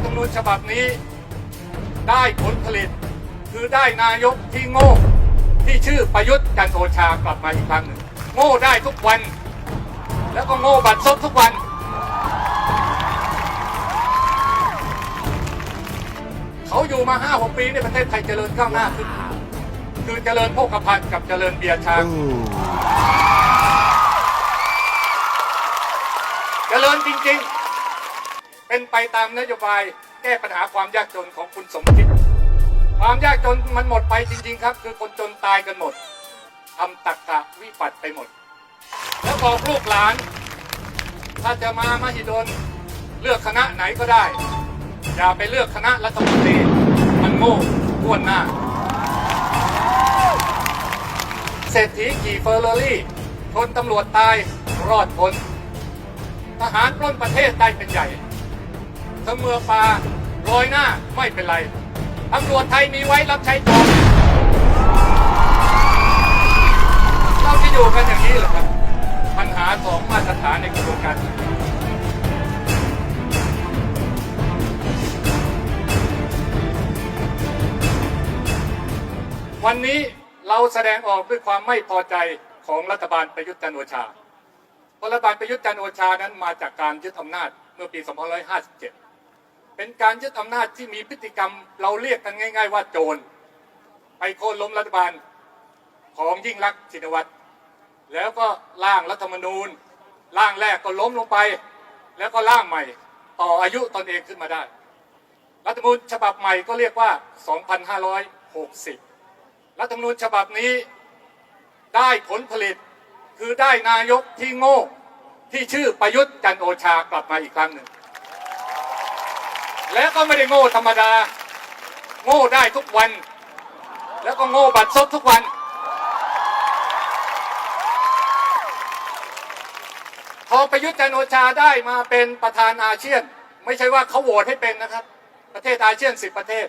ฐธรรมนูญฉบับนี้ ได้ผลผลิต คือได้นายกที่โง่ ที่ชื่อประยุทธ์จันทร์โอชากลับมาอีกครั้งหนึ่ง โง่ได้ทุกวัน แล้วก็โง่บัดซบทุกวัน เขาอยู่มาห้าหกปีในประเทศไทยเจริญก้าวหน้าขึ้น คือเจริญโภคภัณฑ์กับเจริญเบียร์ช้างเจริญจริง ๆ เป็นไปตามนโยบายแก้ปัญหาความยากจนของคุณสมคิด ความยากจนมันหมดไปจริง ๆ ครับ คือคนจนตายกันหมดทำตักกะวิปัสไปหมด แล้วบอกลูกหลาน ถ้าจะมามหิดลเลือกคณะไหนก็ได้ อย่าไปเลือกคณะรัฐมนตรีมันโง่ท้วนหน้าเศรษฐีขี่เฟอร์รารี่ชนตำรวจตายรอดพ้นทหารปล้นประเทศได้เป็นใหญ่ เสมอปลาโรยหน้าไม่เป็นไรตำรวจไทยมีไว้รับใช้ต่อเราจะอยู่กันอย่างนี้เหรอครับ ปัญหาของมาตรฐานในกระบวนการวันนี้เราแสดงออกด้วยความไม่พอใจของรัฐบาลประยุทธ์จันโอชาเพราะรัฐบาลประยุทธ์จันโอชานั้นมาจากการยึดอำนาจเมื่อปี 2557 เป็นการยึดอำนาจที่มีพฤติกรรม เราเรียกกันง่าย ๆ ว่าโจร ไปโค่นล้มรัฐบาลของยิ่งรักชินวัตรแล้วก็ร่างรัฐธรรมนูญร่างแรกก็ล้มลงไป แล้วก็ร่างใหม่ ต่ออายุตนเองขึ้นมาได้ รัฐธรรมนูญฉบับใหม่ก็เรียกว่า 2560 รัฐธรรมนูญฉบับนี้ได้ผลผลิตคือได้นายกที่โง่ที่ชื่อประยุทธ์จันโอชากลับมาอีกครั้งหนึ่ง แล้วก็ไม่ได้โง่ธรรมดา โง่ได้ทุกวัน แล้วก็โง่บัดซบทุกวัน พอประยุทธ์จันโอชาได้มาเป็นประธานอาเซียน ไม่ใช่ว่าเขาโหวตให้เป็นนะครับ ประเทศอาเซียนสิบประเทศ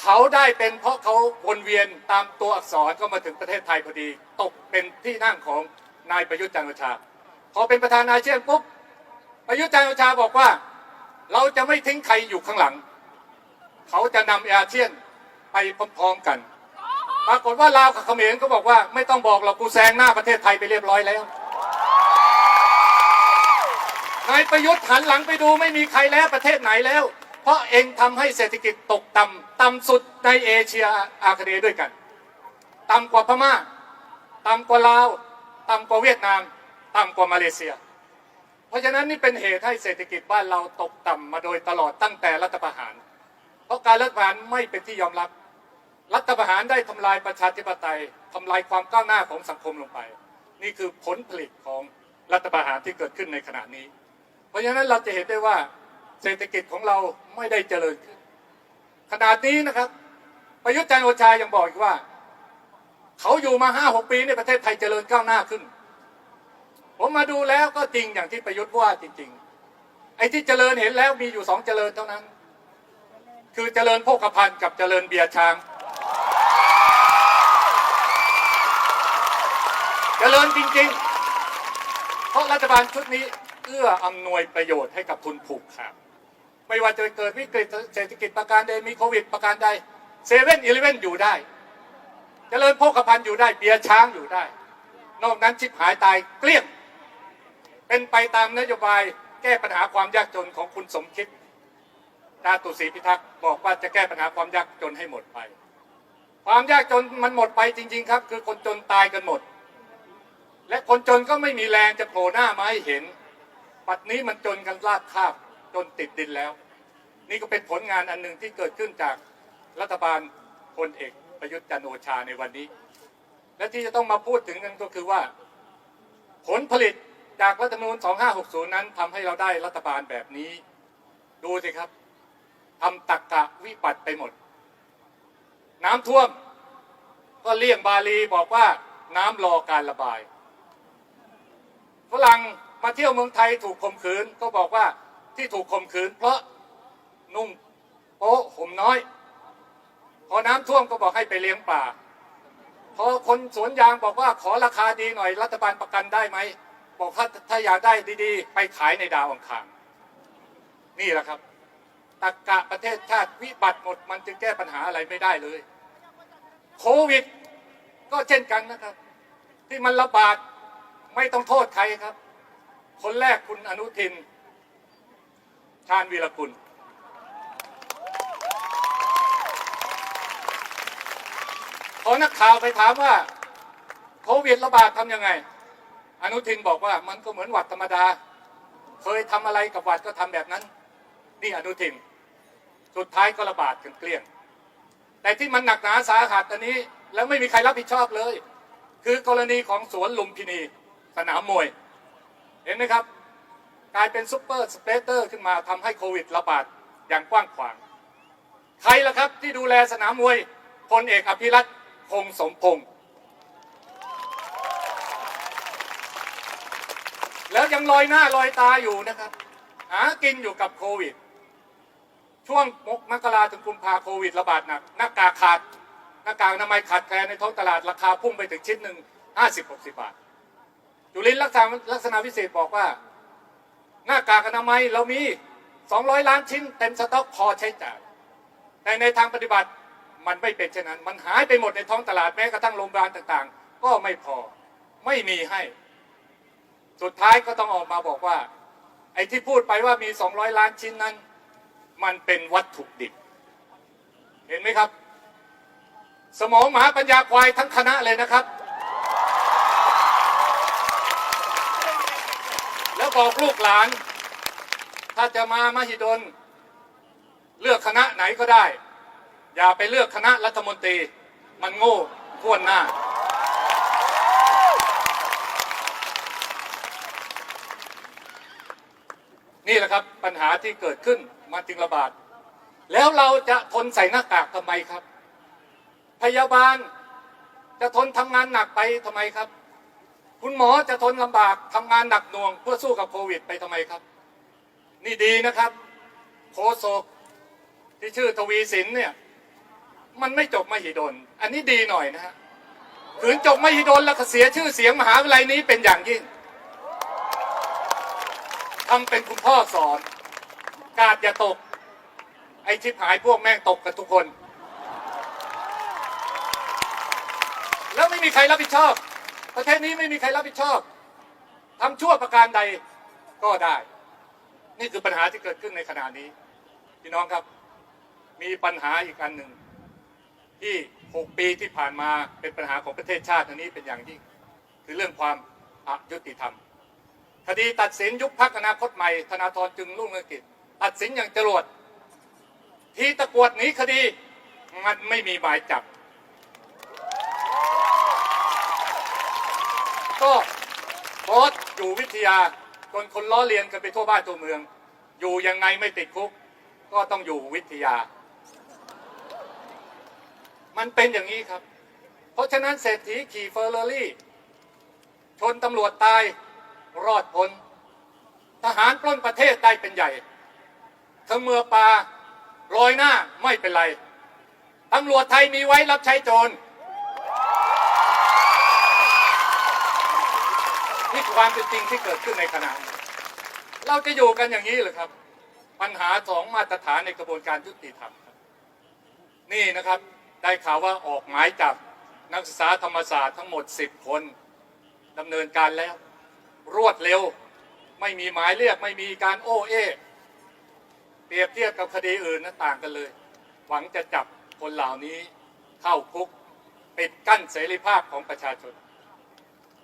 เขาได้เป็นเพราะเขาวนเวียนตามตัวอักษรก็มาถึงประเทศไทยพอดี ตกเป็นที่นั่งของนายประยุทธ์จันโอชา พอเป็นประธานอาเซียนปุ๊บประยุทธ์จันโอชาบอกว่า เราจะไม่ทิ้งใครอยู่ข้างหลัง เขาจะนำอาเซียนไปพร้อมๆกัน ปรากฏว่าลาวกับเขมรก็บอกว่าไม่ต้องบอกเรากูแซงหน้าประเทศไทยไปเรียบร้อยแล้วนายประยุทธ์หันหลังไปดูไม่มีใครแล้วประเทศไหนแล้ว เพราะเองทำให้เศรษฐกิจตกต่ำต่ำสุดในเอเชียอาคเนย์ด้วยกัน ต่ำกว่าพม่า ต่ำกว่าลาว ต่ำกว่าเวียดนาม ต่ำกว่ามาเลเซีย เพราะฉะนั้นนี่เป็นเหตุให้เศรษฐกิจบ้านเราตกต่ำมาโดยตลอดตั้งแต่รัฐประหาร เพราะการรัฐประหารไม่เป็นที่ยอมรับ รัฐประหารได้ทำลายประชาธิปไตยทำลายความก้าวหน้าของสังคมลงไป นี่คือผลผลิตของรัฐประหารที่เกิดขึ้นในขณะนี้ เพราะฉะนั้นเราจะเห็นได้ว่าเศรษฐกิจของเราไม่ได้เจริญขึ้น ขนาดนี้นะครับ ประยุทธ์จันทร์โอชายังบอกอีกว่า เขาอยู่มาห้าหกปีในประเทศไทยเจริญก้าวหน้าขึ้น ผมมาดูแล้วก็จริงอย่างที่ประยุทธ์ว่าจริง ๆ ไอ้ที่เจริญเห็นแล้วมีอยู่สองเจริญเท่านั้น คือเจริญโภคภัณฑ์กับเจริญเบียร์ช้าง เจริญจริงๆ เพราะรัฐบาลชุดนี้เอื้ออำนวยประโยชน์ให้กับทุนผูกขาดไม่ว่าจะเกิดวิกฤตเศรษฐกิจประการใดมีโควิดประการใดเซเว่นอีเลเว่นอยู่ได้ เจริญโภคภัณฑ์อยู่ได้เบียร์ช้างอยู่ได้ นอกนั้นชิบหายตายเกลี้ยง เป็นไปตามนโยบายแก้ปัญหาความยากจนของคุณสมคิดดาตุศรีพิทักษ์บอกว่าจะแก้ปัญหาความยากจนให้หมดไป ความยากจนมันหมดไปจริง ๆ ครับ คือคนจนตายกันหมด และคนจนก็ไม่มีแรงจะโผล่หน้ามาให้เห็นปัดนี้มันจนกันลากคาบจนติดดินแล้ว นี่ก็เป็นผลงานอันหนึ่งที่เกิดขึ้นจากรัฐบาลพลเอกประยุทธ์จันโอชาในวันนี้ และที่จะต้องมาพูดถึงกันก็คือว่า ผลผลิต จากรัฐธรรมนูญ 2560 นั้นทำให้เราได้รัฐบาลแบบนี้ ดูสิครับทำตักกะวิปัสสไปหมด น้ำท่วมก็เลี่ยงบาลีบอกว่าน้ำรอการระบายฝรั่งมาเที่ยวเมืองไทยถูกข่มขืนก็บอกว่าที่ถูกข่มขืน เพราะนุ่งโป๊ะห่มน้อย พอน้ำท่วมก็บอกให้ไปเลี้ยงป่า พอคนสวนยางบอกว่าขอราคาดีหน่อยรัฐบาลประกันได้ไหม บอกถ้าถ้าอยากได้ดีๆ ไปขายในดาวอังคารนี่แหละครับตักกะประเทศชาติวิบัติหมดมันจึงแก้ปัญหาอะไรไม่ได้เลย โควิด ก็เช่นกันนะครับ ที่มันระบาดไม่ต้องโทษใครครับ คนแรกคุณอนุทิน ชาญวีรกุลพอนักข่าวไปถามว่า โควิดระบาดทำยังไง อนุทินบอกว่ามันก็เหมือนหวัดธรรมดา เคยทำอะไรกับหวัดก็ทำแบบนั้น นี่อนุทิน สุดท้ายก็ระบาดกันเกลี้ยง แต่ที่มันหนักหนาสาหัสอันนี้ แล้วไม่มีใครรับผิดชอบเลย คือกรณีของสวนลุมพินีสนามมวย เห็นไหมครับ กลายเป็นซุปเปอร์สเปเตอร์ขึ้นมาทำให้โควิดระบาดอย่างกว้างขวาง ใครล่ะครับที่ดูแลสนามมวยพลเอกอภิรัตคงสมพงษ์ แล้วยังลอยหน้าลอยตาอยู่นะครับ หากินอยู่กับโควิด ช่วงมกมกราถึงกุมภาโควิดระบาดหนักหน้ากากขาดหน้ากากอนามัยขาดแคลนในท้องตลาดราคาพุ่งไปถึงชิ้นหนึ่งห้าสิบหกสิบบาทจุลินลักษณะลักษณะวิเศษบอกว่า หน้ากากอนามัยเรามี200ล้านชิ้นเต็มสต็อกพอใช้จ่ายแต่ในทางปฏิบัติมันไม่เป็นเช่นนั้น มันหายไปหมดในท้องตลาดแม้กระทั่งโรงพยาบาลต่างๆ ก็ไม่พอไม่มีให้ สุดท้ายก็ต้องออกมาบอกว่า ไอ้ที่พูดไปว่ามี 200 ล้านชิ้นนั้น มันเป็นวัตถุดิบ เห็นไหมครับ สมองหมาปัญญาควายทั้งคณะเลยนะครับ แล้วบอกลูกหลาน ถ้าจะมามหิดล เลือกคณะไหนก็ได้ อย่าไปเลือกคณะรัฐมนตรี มันโง่ข้วนหน้า นี่แหละครับปัญหาที่เกิดขึ้นมาจึงระบาด แล้วเราจะทนใส่หน้ากากทำไมครับ พยาบาลจะทนทำงานหนักไปทำไมครับ คุณหมอจะทนลำบากทำงานหนักหน่วง เพื่อสู้กับโควิดไปทำไมครับ นี่ดีนะครับโคโศกที่ชื่อทวีสินเนี่ยมันไม่จบมหิดล อันนี้ดีหน่อยนะฮะขืนจบมหิดลแล้วเสียชื่อเสียงมหาวิทยาลัยนี้เป็นอย่างยิ่ง ทำเป็นคุณพ่อสอน กาดอย่าตก ไอชิบหายพวกแม่งตกกันทุกคน แล้วไม่มีใครรับผิดชอบ ประเทศนี้ไม่มีใครรับผิดชอบทำชั่วประการใดก็ได้ นี่คือปัญหาที่เกิดขึ้นในขณะนี้ พี่น้องครับ มีปัญหาอีกอันหนึ่งที่ 6 ปีที่ผ่านมาเป็นปัญหาของประเทศชาติอันนี้เป็นอย่างยิ่งคือเรื่องความอายุติธรรม คดีตัดสินยุบพักอนาคตใหม่ธนาธรจึงรุ่งเรืองกิจตัดสินอย่างจรวดที่ตะกวดหนีคดีมันไม่มีหมายจับ ก็โพสอยู่วิทยาจนคนล้อเลียนกันไปทั่วบ้านทั่วเมือง อยู่ยังไงไม่ติดคุก ก็ต้องอยู่วิทยา มันเป็นอย่างนี้ครับ เพราะฉะนั้นเศรษฐีขี่เฟอร์เรารี่ ชนตำรวจตาย รอดพ้น ทหารปล้นประเทศได้เป็นใหญ่เขมือปลาลอยหน้าไม่เป็นไรตำรวจไทยมีไว้รับใช้โจรนี่ความเป็นจริงที่เกิดขึ้นในขณะเราจะอยู่กันอย่างนี้หรือครับ ปัญหาสองมาตรฐานในกระบวนการยุติธรรมนี่นะครับได้ข่าวว่าออกหมายจับนักศึกษาธรรมศาสตร์ทั้งหมด 10 คนดำเนินการแล้ว รวดเร็ว ไม่มีหมายเรียกไม่มีการโอ้เอเปรียบเทียบกับคดีอื่นนั้นต่างกันเลย หวังจะจับคนเหล่านี้เข้าคุกปิดกั้นเสรีภาพของประชาชน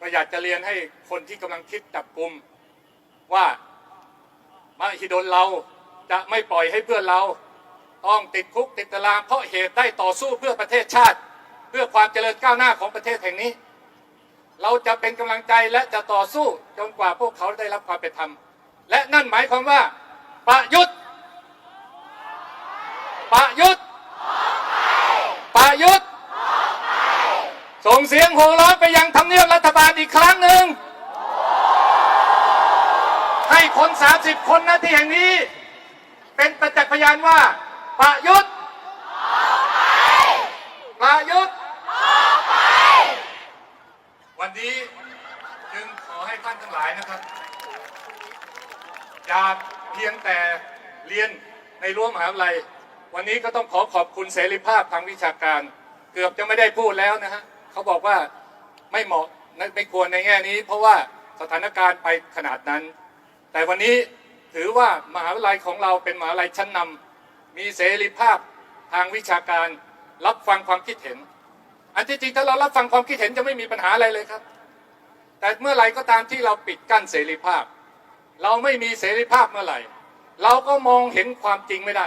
ก็อยากจะเรียนให้คนที่กำลังคิดจับกลุ่มว่ามาหิดลเราจะไม่ปล่อยให้เพื่อนเรา ต้องติดคุกติดตารางเพราะเหตุได้ต่อสู้เพื่อประเทศชาติ เพื่อความเจริญก้าวหน้าของประเทศแห่งนี้ เราจะเป็นกำลังใจและจะต่อสู้จนกว่าพวกเขาได้รับความเป็นธรรม และนั่นหมายความว่า ประยุทธ์ ประยุทธ์ ประยุทธ์ ส่งเสียงโห่ร้องไปยังทำเนียบรัฐบาลอีกครั้งหนึ่ง ให้คน 30 คนนาทีแห่งนี้ เป็นประจักษ์พยานว่า ประยุทธ์ประยุทธ์วันนี้จึงขอให้ท่าน ทั้งหลายาเพียงแต่เรียนในรั้วมหาวิทยาลัย วันนี้ก็ต้องขอขอบคุณเสรีภาพทางวิชาการ เกือบจะไม่ได้พูดแล้วนะฮะเขาบอกว่าไม่เหมาะไม่ควรในแง่นี้ เพราะว่าสถานการณ์ไปขนาดนั้น แต่วันนี้ถือว่ามหาวิทยาลัยของเราเป็นมหาวิทยาลัยชั้นนำมีเสรีภาพทางวิชาการ รับฟังความคิดเห็น อันที่จริงถ้าเรารับฟังความคิดเห็นจะไม่มีปัญหาอะไรเลยครับ แต่เมื่อไรก็ตามที่เราปิดกั้นเสรีภาพ เราไม่มีเสรีภาพเมื่อไหร่ เราก็มองเห็นความจริงไม่ได้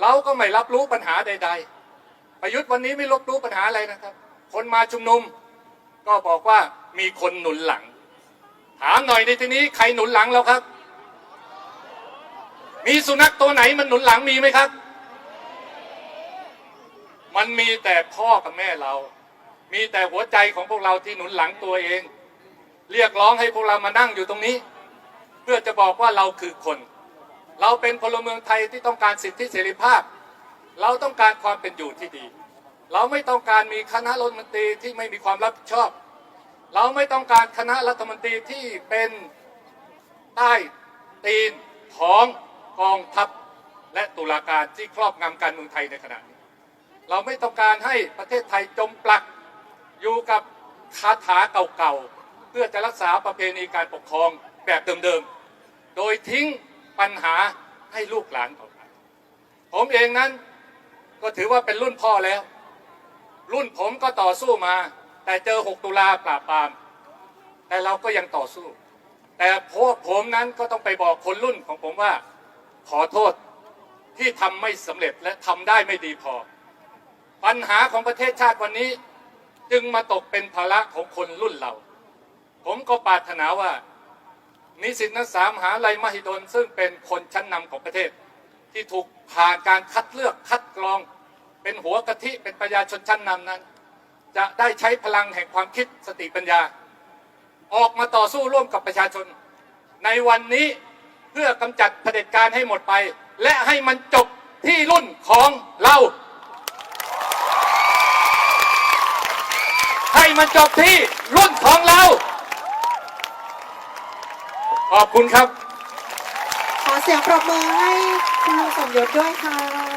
เราก็ไม่รับรู้ปัญหาใด ๆ ประยุทธ์วันนี้ไม่รับรู้ปัญหาอะไรนะครับ คนมาชุมนุม ก็บอกว่ามีคนหนุนหลัง ถามหน่อยในที่นี้ใครหนุนหลังเราครับ มีสุนัขตัวไหนมันหนุนหลังมีไหมครับ มันมีแต่พ่อกับแม่เรา มีแต่หัวใจของพวกเราที่หนุนหลังตัวเอง เรียกร้องให้พวกเรามานั่งอยู่ตรงนี้ เพื่อจะบอกว่าเราคือคน เราเป็นพลเมืองไทยที่ต้องการสิทธิเสรีภาพ เราต้องการความเป็นอยู่ที่ดี เราไม่ต้องการมีคณะรัฐมนตรีที่ไม่มีความรับผิดชอบ เราไม่ต้องการคณะรัฐมนตรีที่เป็นใต้ตีนของกองทัพและตุลาการที่ครอบงำการเมืองไทยในขณะนี้ เราไม่ต้องการให้ประเทศไทยจมปลักอยู่กับคาถาเก่าๆ เพื่อจะรักษาประเพณีการปกครองแบบเดิมๆ โดยทิ้งปัญหาให้ลูกหลานต่อไป ผมเองนั้นก็ถือว่าเป็นรุ่นพ่อแล้ว รุ่นผมก็ต่อสู้มา แต่เจอ 6 ตุลาปราบปราม แต่เราก็ยังต่อสู้ แต่พวกผมนั้นก็ต้องไปบอกคนรุ่นของผมว่า ขอโทษที่ทำไม่สำเร็จและทำได้ไม่ดีพอ ปัญหาของประเทศชาติวันนี้จึงมาตกเป็นภาระของคนรุ่นเรา ผมก็ปรารถนาว่า นิสิตนักศึกษามหาลัยมหิดลซึ่งเป็นคนชั้นนำของประเทศ ที่ถูกผ่านการคัดเลือกคัดกรอง เป็นหัวกะทิเป็นประชาชนชั้นนำนั้น จะได้ใช้พลังแห่งความคิดสติปัญญา ออกมาต่อสู้ร่วมกับประชาชน ในวันนี้เพื่อกำจัดเผด็จการให้หมดไป และให้มันจบที่รุ่นของเราให้มันจบที่รุ่นของเรา ขอบคุณครับ ขอเสียงปรบมือให้คุณลุงสมยศด้วยค่ะ